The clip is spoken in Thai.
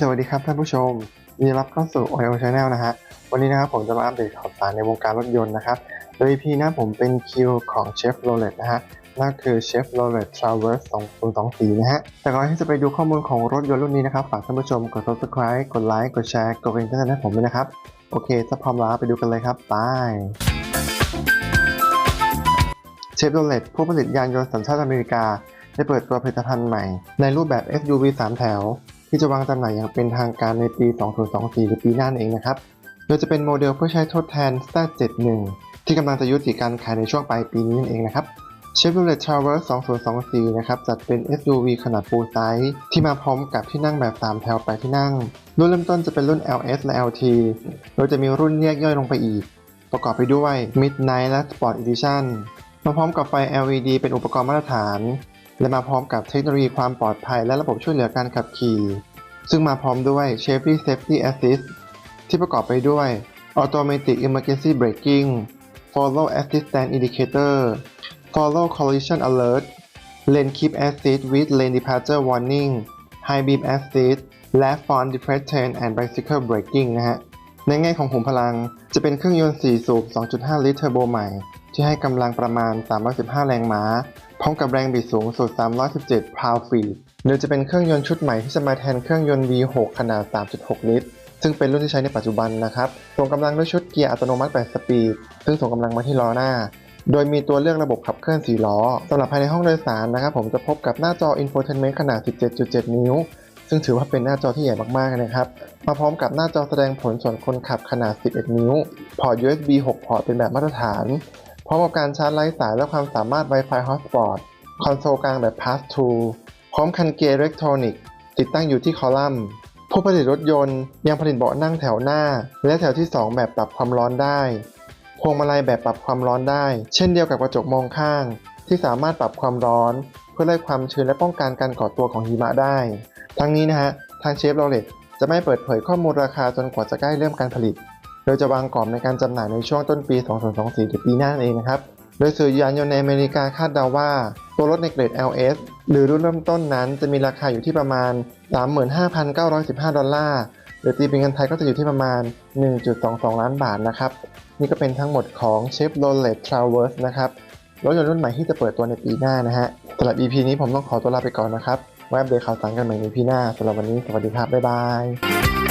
สวัสดีครับท่านผู้ชมยินดีรับเข้าสู่ OIO Channel นะฮะ วันนี้นะครับผมจะมาอัปเดตข่าวสารในวงการรถยนต์นะครับ โดย EP นะผมเป็นคิวของ Chevrolet นะฮะ นั่นคือ Chevrolet Traverse 2024 นะฮะ แต่ก่อนที่จะไปดูข้อมูลของรถยนต์รุ่นนี้นะครับ ฝากท่านผู้ชมกด subscribe กดไลค์ กดแชร์ กดกระดิ่งแจ้งเตือนให้ผมด้วยนะครับ โอเค ถ้าพร้อมแล้วไปดูกันเลยครับไป Chevrolet ผู้ผลิตยานยนต์สัญชาติอเมริกา ได้เปิดตัวผลิตภัณฑ์ใหม่ ในรูปแบบ SUV 3 แถว ที่จะวางจำหน่ายอย่างเป็นทางการในปี 2024 หรือปีหน้านั่นเองนะครับ โดยจะเป็นโมเดลเพื่อใช้ทดแทน Z71 ที่กำลังจะยุติการขายในช่วงปลายปีนี้นั่นเองนะครับ Chevrolet Traverse 2024 นะครับ จัดเป็น SUV ขนาด full size ที่มาพร้อมกับที่นั่งแบบ 3 แถว8ที่นั่ง รุ่นเริ่มต้นจะเป็นรุ่น LS และ LT โดยจะมีรุ่นแยกย่อยลงไปอีก ประกอบไปด้วย Midnight และ Sport Edition มาพร้อมกับไฟ LED เป็นอุปกรณ์มาตรฐาน และมาพร้อมกับเทคโนโลยีความปลอดภัยและระบบช่วยเหลือการขับขี่ ซึ่งมาพร้อมด้วย Chevy Safety Assist ที่ประกอบไปด้วย Automatic Emergency Braking Follow Assistant Indicator Follow Collision Alert Lane Keep Assist with Lane Departure Warning High Beam Assist และ Front Depression and Bicycle Braking นะฮะ ในแง่ของขุมพลังจะเป็นเครื่องยนต์ 4 สูบ 2.5 ลิตรเทอร์โบใหม่ ที่ให้กำลังประมาณ 315 แรงม้า พร้อมกับแรงบิดสูงสุด 317 พาวฟีดโดยจะเป็นเครื่องยนต์ชุดใหม่ที่จะมาแทนเครื่องยนต์ V6 ขนาด 3.6 ลิตร ซึ่งเป็นรุ่นที่ใช้ในปัจจุบันนะครับ ส่งกำลังด้วยชุดเกียร์อัตโนมัติ 8 สปีด ซึ่งส่งกำลังมาที่ล้อหน้า โดยมีตัวเลือกระบบขับเคลื่อน 4 ล้อ สำหรับภายในห้องโดยสารนะครับ ผมจะพบกับหน้าจอ Infotainment ขนาด 17.7 นิ้ว ซึ่งถือว่าเป็นหน้าจอที่ใหญ่มากๆนะครับ มาพร้อมกับหน้าจอแสดงผลส่วนคนขับขนาด 11 นิ้ว พอร์ต USB 6 พอร์ตเป็นแบบมาตรฐาน พร้อมกับการชาร์จไร้สายและความสามารถ Wi-Fi Hotspot คอนโซลกลางแบบ Pass Through พร้อมคันเกียร์อิเล็กทรอนิกส์ติดตั้งอยู่ที่คอลัมน์ ผู้ผลิตรถยนต์ยังผลิตเบาะนั่งแถวหน้า และแถวที่ 2 แบบปรับความร้อนได้ พวงมาลัยแบบปรับความร้อนได้ เช่นเดียวกับกระจกมองข้าง ที่สามารถปรับความร้อน เพื่อไล่ความชื้นและป้องกันการก่อตัวของหิมะได้ ทั้งนี้นะฮะทางเชฟโรเลตจะไม่เปิดเผยข้อมูลราคาจนกว่าจะใกล้เริ่มการผลิต โดยจะวางกรอบในการจำหน่ายในช่วงต้นปี 2024 หรือปีหน้านั่นเองนะครับ โดยสื่อยานยนต์ในอเมริกาคาดเดาว่า ตัวรถในเกรด LS หรือรุ่นเริ่มต้นนั้นจะมีราคาอยู่ที่ประมาณ 35,915 ดอลลาร์ หรือตีเป็นเงินไทยก็จะอยู่ที่ประมาณ 1.22 ล้านบาทนะครับ นี่ก็เป็นทั้งหมดของ Chevrolet Traverse นะครับ รถยนต์รุ่นใหม่ที่จะเปิดตัวในปีหน้านะฮะสำหรับ EP นี้ผมต้องขอตัวลาไปก่อนนะครับไว้อัปเดตข่าวสารกันใหม่ใน EP หน้าสำหรับวันนี้สวัสดีครับ บ๊ายบาย